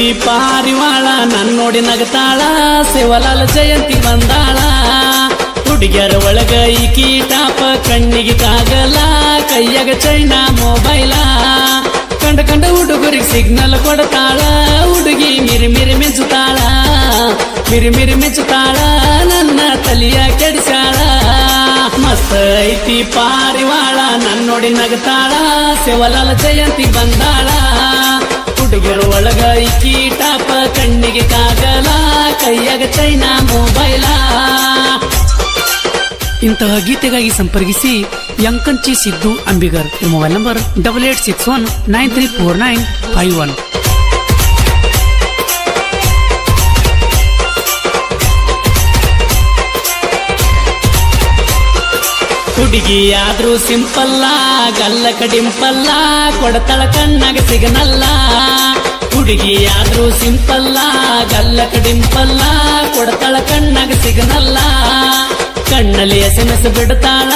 ಐತಿ ಪಾರಿವಾಳ ನನ್ ನೋಡಿ ನಗತಾಳ, ಶಿವಲಾಲ ಜಯಂತಿ ಬಂದಾಳ. ಹುಡುಗಿಯರ ಒಳಗ ಈ ಕೀಟಾಪ ಕಣ್ಣಿಗೆ ಕಾಗಲ್ಲ ಕೈಯಾಗ ಚೈನಾ ಮೊಬೈಲ. ಕಂಡ ಕಂಡ ಹುಡುಗರಿಗೆ ಸಿಗ್ನಲ್ ಕೊಡ್ತಾಳ, ಹುಡುಗಿ ಮಿರಿ ಮಿರಿ ಮೆಚ್ಚುತ್ತಾಳ. ಮಿರಿ ಮಿರಿ ಮೆಚ್ಚುತ್ತಾಳ, ನನ್ನ ತಲಿಯ ಕೆಡಿಸಾಳ ಮಸ್ತ್ ಐತಿ ಪಾರಿವಾಳ ನನ್ ನೋಡಿ ನಗತಾಳ, ಶಿವಲಾಲ ಜಯಂತಿ ಬಂದಾಳ. ಹುಡುಗರು ಒಳಗ ಈ ಕೀಟಾಪ ಕಣ್ಣಿಗೆ ಕಾಗಲ, ಕೈಯಾಗ ಚೈನಾ ಮೊಬೈಲ. ಇಂತಹ ಗೀತೆಗಾಗಿ ಸಂಪರ್ಕಿಸಿ Yankanchi Siddu Ambigar. Mobile number double eight six one nine three four nine five one. ಹುಡುಗಿಯಾದ್ರೂ ಸಿಂಪಲ್ಲ, ಗಲ್ಲ ಕಡಿಂಪಲ್ಲ, ಕೊಡತಳ ಕಣ್ಣಾಗ ಸಿಗನಲ್ಲ. ಹುಡುಗಿ ಆದ್ರೂ ಸಿಂಪಲ್ಲ ಗಲ್ಲ ಕಡಿಂಪಲ್ಲ ಕೊಡ್ತಾಳ ಕಣ್ಣಾಗ ಸಿಗನಲ್ಲ. ಕಣ್ಣಲ್ಲಿ ಎಸೆಮೆಸ್ ಬಿಡ್ತಾಳ,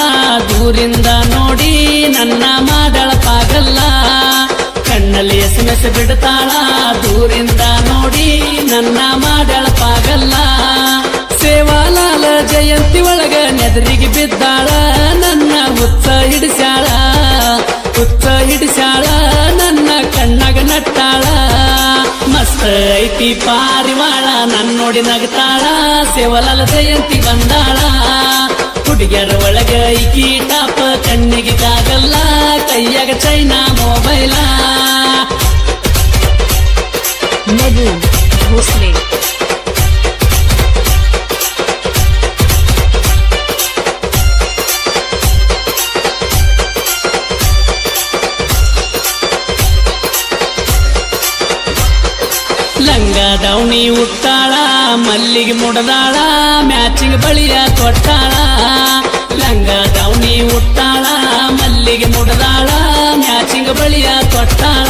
ದೂರಿಂದ ನೋಡಿ ನನ್ನ ಮಾಡಳ ಪಾಗಲ್ಲ. ಕಣ್ಣಲ್ಲಿ ಎಸೆಮೆಸ್ ಬಿಡ್ತಾಳ, ದೂರಿಂದ ನೋಡಿ ನನ್ನ ಮಾಡಳ ಪಾಗಲ್ಲ. ಸೇವಾಲಾಲ ಜಯಂತಿ ಒಳಗ ನೆದರಿಗೆ ಬಿದ್ದಾಳ, ನನ್ನ ಹುಚ್ಚ ಹಿಡಿಸ್ಯಾಳ. ಐತಿ ಪಾರಿವಾಳ ನನ್ ನೋಡಿ ನಗತಾಳ, ಸೇವಲಾಲ ಜಯಂತಿ ಬಂದಾಳ. ಹುಡುಗಿಯರ ಒಳಗ ಈ ಕೀಟಾಪ ಕಣ್ಣಿಗೆ ಕಾಗಲ್ಲ, ಕೈಯಾಗ ಚೈನಾ ಲಂಗ ದೌಣಿ ಉಟ್ಟಾಳ, ಮಲ್ಲಿಗೆ ಮುಡದಾಳ, ಮ್ಯಾಚಿಂಗ್ ಬಳಿಯ ಕೊಟ್ಟಾಳ. ಲಂಗ ದೌಣಿ ಉತ್ತಾಳ ಮಲ್ಲಿಗೆ ಮುಡದಾಳ, ಮ್ಯಾಚಿಂಗ್ ಬಳಿಯ ಕೊಟ್ಟಾಳ.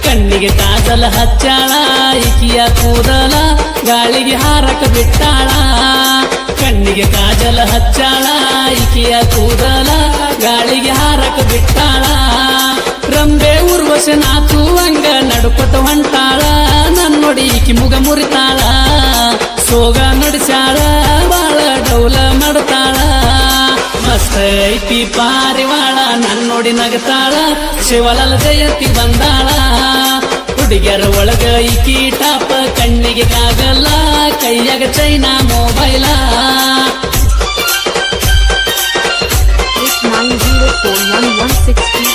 ಕಣ್ಣಿಗೆ ಕಾಜಲ ಹಚ್ಚಾಳ ಇಕಿಯ ಕೂದಲ ಗಾಳಿಗೆ ಹಾರಕ ಬಿಟ್ಟಾಳ. ಕಣ್ಣಿಗೆ ಕಾಜಲ ಹಚ್ಚಾಳ ಇಕಿಯ ಕೂದಲ ಗಾಳಿಗೆ ಹಾರಕ ಬಿಟ್ಟಾಳ. ರಂಬೆ ಉರ್ವಶ ನಾಚುವಂಗ ನಡುಕೊತ ಹೊಂಟಾಳ. ನನ್ನೊಡಿ ಈಕಿ ಮುಗ ಮುರಿತಾಳ, ಸೋಗ ನಡೆಸಾಳ ಬಾಳ ಡೌಲ ಮಾಡ್ತಾಳ ಮಸ್ತ ಐತಿ ಪಾರಿವಾಳ ನನ್ನೊಡಿ ನಗತಾಳ, ಶಿವಲಲ ಜಯತಿ ಬಂದಾಳ. ಹುಡುಗಿಯರ ಒಳಗ ಈ ಕೀಟಾಪ ಕಣ್ಣಿಗೆ ಕಾಗಲ್ಲ, ಕೈಯಾಗ ಚೈನಾ ಮೊಬೈಲ. 8904116303.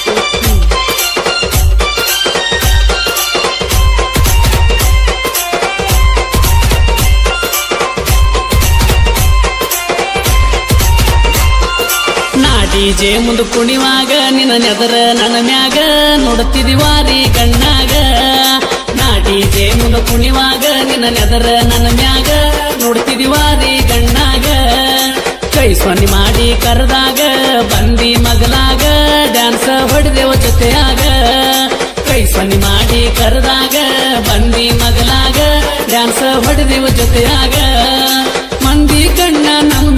ಡಿಜೆ ಮುಂದ ಕುಣಿವಾಗ, ನಿನ್ನ ನೆದರ ನನ್ನ ಮ್ಯಾಗ. ನೋಡುತ್ತಿದ್ದಿ ವಾರಿ ಕಣ್ಣಾಗ ನಾ ಡಿಜೆ ಮುಂದ ಕುಣಿವಾಗ, ನಿನ್ನ ನೆದರ ನನ್ನ ಮ್ಯಾಗ. ನೋಡುತ್ತಿದ್ದಿ ವಾರಿ ಕಣ್ಣಾಗ ಕೈ ಸೊನ್ನಿ ಮಾಡಿ ಕರೆದಾಗ, ಬಂದಿ ಮಗಲಾಗ. ಡ್ಯಾನ್ಸ್ ಹೊಡೆದೇವ ಜೊತೆಯಾಗ. ಕೈ ಸೊನ್ನಿ ಮಾಡಿ ಕರೆದಾಗ, ಬಂದಿ ಮಗಲಾಗ. ಡ್ಯಾನ್ಸ್ ಹೊಡೆದೇವ ಜೊತೆಯಾಗ. ಮಂದಿ ಕಣ್ಣ ನಮ್ಮ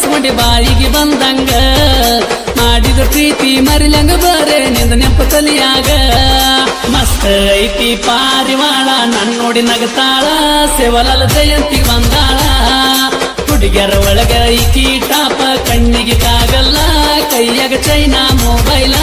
ಬಯಸ್ಕೊಂಡೆ ಬಾಯಿಗೆ ಬಂದಂಗ. ಮಾಡಿದ ಪ್ರೀತಿ ಮರಿಲಂಗ ಬರೆ, ನಿಂದ ನೆಪ ತಲಿಯಾಗ. ಮಸ್ತ್ ಐತಿ ಪಾರಿವಾಳ, ನನ್ ನೋಡಿ ನಗತಾಳ, ಸೇವಲಲ ಜಯಂತಿ ಬಂದಾಳ. ಹುಡುಗಿಯರ ಒಳಗ ಈ ಕೀಟಾಪ ಕಣ್ಣಿಗೆ ಕಾಗಲ್ಲ, ಕೈಯಾಗ ಚೈನಾ ಮೊಬೈಲ.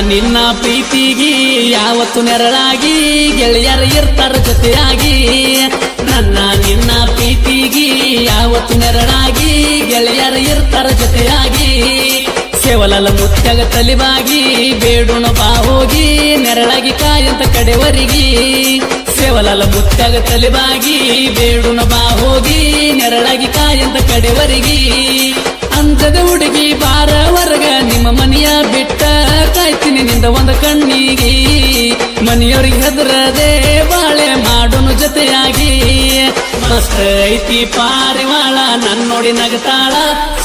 ನನ್ನ ಪ್ರೀತಿಗಿ ಯಾವತ್ತು ನೆರಳಾಗಿ ಗೆಳೆಯರ ಇರ್ತಾರ ಜೊತೆಯಾಗಿ. ನನ್ನ ನಿನ್ನ ಪ್ರೀತಿಗಿ ಯಾವತ್ತು ನೆರಳಾಗಿ ಗೆಳೆಯರ ಇರ್ತಾರ ಜೊತೆಯಾಗಿ. ಸೇವಲಲ ಮುತ್ಯಾಗ ತಲಿಬಾಗಿ ಬೇಡುಣ ಬಾ ಹೋಗಿ ನೆರಳಾಗಿ ಕಾಯಂತ ಕಡೆವರಿಗಿ. ಸೇವಲಲ ಮುತ್ಯಾಗ ತಲಿವಾಗಿ ಬೇಡುಣ ಬಾ ಹೋಗಿ ನೆರಳಾಗಿ ಕಾಯಂತ ಕಡೆವರಿಗಿ. ಅಂಜದ ಹುಡುಗಿ ಬಾರ ವರ್ಗ ನಿಮ್ಮ ಮನೆಯ ಬಿಟ್ಟ ಕಾಯ್ತೀನಿ ನಿಂದ ಒಂದ ಕಣ್ಣಿಗೆ. ಮನೆಯವ್ರಿಗೆ ಹೆದರದೆ ಬಾಳೆ ಮಾಡೋನು ಜೊತೆಯಾಗಿ. ಮಸ್ತ್ ಐತಿ ಪಾರಿವಾಳ ನನ್ ನೋಡಿ ನಗತಾಳ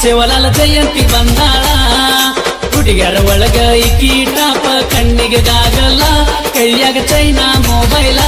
ಶಿವಲಾಲ ಜಯಂತಿ ಬಂದಾಳ. ಹುಡುಗಿಯರ ಒಳಗ ಈ ಟಾಪ ಕಣ್ಣಿಗೆ ಗಾಗಲ್ಲ, ಕೈಯಾಗ ಚೈನಾ ಮೊಬೈಲ.